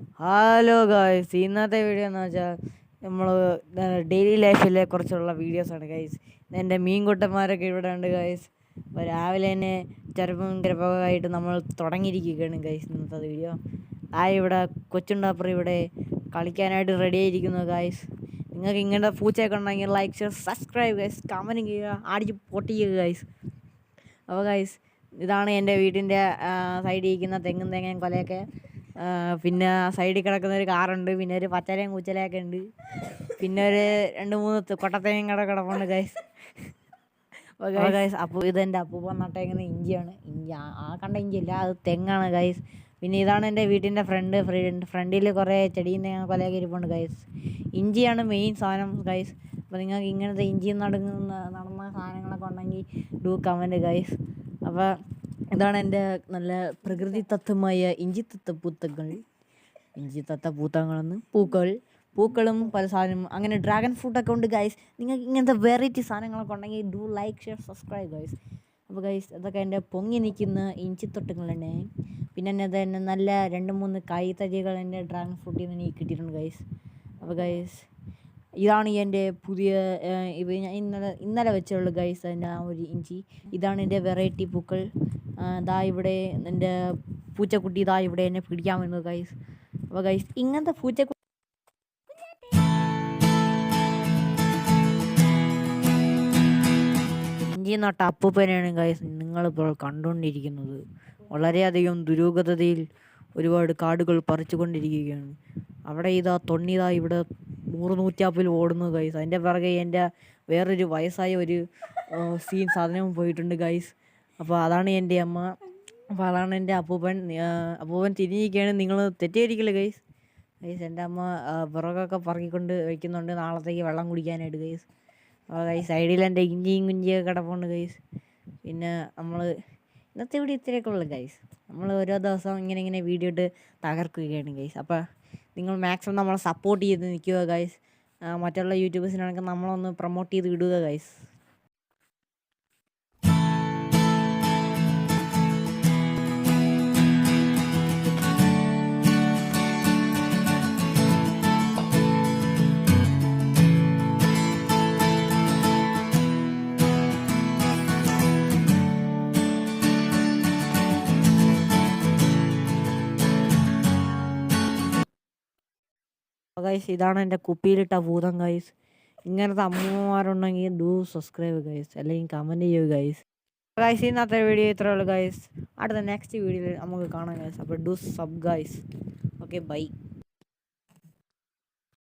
Hello guys ഇന്നത്തെ video എന്ന് വെച്ചാൽ നമ്മൾ ഡെയിലി ലൈഫിലെ കുറച്ചുള്ള വീഡിയോസാണ് ഗൈസ് എന്റെ മീൻകുട്ടന്മാരൊക്കെ ഇവിടെ ഉണ്ട് ഗൈസ് അപ്പോൾ രാവിലെ തന്നെ ചെറുപ്പം കിരപ്പമായിട്ട് നമ്മൾ തുടങ്ങിയിരിക്കുകയാണ് ഗൈസ് ഇന്നത്തെ വീഡിയോ ആ ഇവിടെ കൊച്ചുണ്ടാപ്പർ ഇവിടെ കളിക്കാനായിട്ട് റെഡി ആയിരിക്കുന്നു ഗൈസ് നിങ്ങൾക്ക് ഇങ്ങനത്തെ പൂച്ചയൊക്കെ ഉണ്ടെങ്കിൽ like share subscribe guys comment ചെയ്യുക അടിച്ച് പൊട്ടിക്കുക ഗൈസ് അപ്പോൾ ഗൈസ് ഇതാണ് എന്റെ വീട്ടിന്റെ സൈഡിൽ ഇരിക്കുന്ന തെങ്ങും തേങ്ങയും കൊലയൊക്കെ. പിന്നെ സൈഡിൽ കിടക്കുന്ന ഒരു കാറുണ്ട്. പിന്നെ ഒരു പച്ചലയും കുച്ചലയൊക്കെ ഉണ്ട്. പിന്നെ ഒരു രണ്ട് മൂന്ന് ത- കൂടെ കട കിടപ്പുണ്ട് ഗൈസ് ഗൈസ് അപ്പോൾ ഇതെന്റെ അപ്പൂപ്പ നട്ടേക്കുന്ന ഇഞ്ചിയാണ്. ഇഞ്ചി ആ- കണ്ട ഇഞ്ചിയല്ല അത് തെങ്ങാണ് ഗൈസ് പിന്നെ ഇതാണ് എന്റെ വീട്ടിന്റെ ഫ്രണ്ട് ഫ്രണ്ടിൽ കുറേ ചെടിയും തേങ്ങ കൊലയൊക്കെ ഇരിപ്പുണ്ട് ഗൈസ് ഇഞ്ചിയാണ് മെയിൻ സാധനം ഗൈസ് അപ്പോൾ നിങ്ങൾക്ക് ഇങ്ങനത്തെ ഇഞ്ചി നടങ്ങുന്ന നടന്ന സാധനങ്ങളൊക്കെ ഉണ്ടെങ്കിൽ ഡു കമന്റ് ഗൈസ് അപ്പോൾ ഇതാണ് എന്റെ നല്ല പ്രകൃതി തത്വമായ ഇഞ്ചി തത്ത പൂത്തകൾ ഇഞ്ചി തത്ത പൂത്തങ്ങളെന്ന് പൂക്കൾ പൂക്കളും പല സാധനം അങ്ങനെ ഡ്രാഗൺ ഫ്രൂട്ടൊക്കെ ഉണ്ട് ഗൈസ് നിങ്ങൾക്ക് ഇങ്ങനത്തെ വെറൈറ്റി സാധനങ്ങളൊക്കെ ഉണ്ടെങ്കിൽ do like share subscribe guys അപ്പോൾ ഗൈസ് അതൊക്കെ എന്റെ പൊങ്ങി നിൽക്കുന്ന ഇഞ്ചിത്തൊട്ടുകളുണ്ട് പിന്നെ എന്നെ തന്നെ നല്ല രണ്ട് മൂന്ന് കായ്തരികൾ എന്റെ ഡ്രാഗൺ ഫ്രൂട്ടിൽ നിന്ന് എനിക്ക് കിട്ടിയിട്ടുണ്ട് ഗൈസ് അപ്പോൾ ഗൈസ് ഇതാണ് എന്റെ പുതിയ ഇവ ഞാൻ ഇന്നലെ ഇന്നലെ വെച്ചുള്ള ഗൈസ് എന്റെ ആ ഒരു ഇഞ്ചി. ഇതാണ് എന്റെ വെറൈറ്റി പൂക്കൾ. ദാ ഇവിടെ എന്റെ പൂച്ചക്കുട്ടി ഇതാ ഇവിടെ എന്നെ പിടിക്കാൻ വരുന്നത് ഗൈസ് അപ്പോൾ ഗൈസ് ഇങ്ങനത്തെ പൂച്ചക്കുട്ടി ഇഞ്ചി നട്ട അപ്പൂപ്പനെയാണ് ഗൈസ് നിങ്ങളിപ്പോൾ കണ്ടുകൊണ്ടിരിക്കുന്നത്. വളരെയധികം ദുരൂഹതയിൽ ഒരുപാട് കാടുകൾ പറിച്ചുകൊണ്ടിരിക്കുകയാണ്. അവിടെ ഇതാ തൊണ്ണിതാ ഇവിടെ നൂറ് നൂറ്റാപ്പിൽ ഓടുന്നു ഗൈസ് അതിന്റെ പിറകെ എന്റെ വേറൊരു വയസ്സായ ഒരു സീൻ സാധനവും പോയിട്ടുണ്ട് ഗൈസ് അപ്പോൾ അതാണ് എന്റെ അമ്മ. അപ്പോൾ അതാണ് എന്റെ അപ്പൂപ്പൻ. അപ്പൂപ്പൻ തിരിഞ്ഞിരിക്കുകയാണ്. നിങ്ങൾ തെറ്റിദ്ധരിക്കില്ല ഗൈസ് ഗൈസ് എന്റെ അമ്മ പിറകൊക്കെ പറക്കിക്കൊണ്ട് വയ്ക്കുന്നുണ്ട് നാളത്തേക്ക് വെള്ളം കുടിക്കാനായിട്ട് ഗൈസ് അപ്പോൾ ഗൈസ് സൈഡിൽ എന്റെ ഇഞ്ചിയും കുഞ്ചിയൊക്കെ കിടപ്പുണ്ട് ഗൈസ് പിന്നെ നമ്മൾ ഇന്നത്തെ ഇവിടെ ഇത്രയൊക്കെ ഉള്ളു ഗൈസ് നമ്മൾ ഓരോ ദിവസം ഇങ്ങനെ ഇങ്ങനെ വീഡിയോ ഇട്ട് തകർക്കുകയാണ് ഗൈസ് അപ്പോൾ നിങ്ങൾ മാക്സിമം നമ്മളെ സപ്പോർട്ട് ചെയ്ത് നിൽക്കുക ഗൈസ് മറ്റുള്ള യൂട്യൂബേഴ്സിനാണെങ്കിൽ നമ്മളൊന്ന് പ്രൊമോട്ട് ചെയ്ത് വിടുക ഗൈസ് ഗൈസ് ഇതാണ് എന്റെ കുപ്പിയിലിട്ട ഭൂതം ഗൈസ് ഇങ്ങനത്തെ അമ്മമാരുണ്ടെങ്കിൽ ഡൂ സബ്സ്ക്രൈബ് ഗൈസ് അല്ലെങ്കിൽ കമന്റ് ചെയ്യൂ ഗൈസ് ഗൈസ് ഇന്നത്തെ വീഡിയോ ഇത്രയേ ഉള്ളൂ ഗൈസ് അടുത്ത നെക്സ്റ്റ് വീഡിയോയിൽ നമുക്ക് കാണാം ഗൈസ് അപ്പോൾ do sub guys okay bye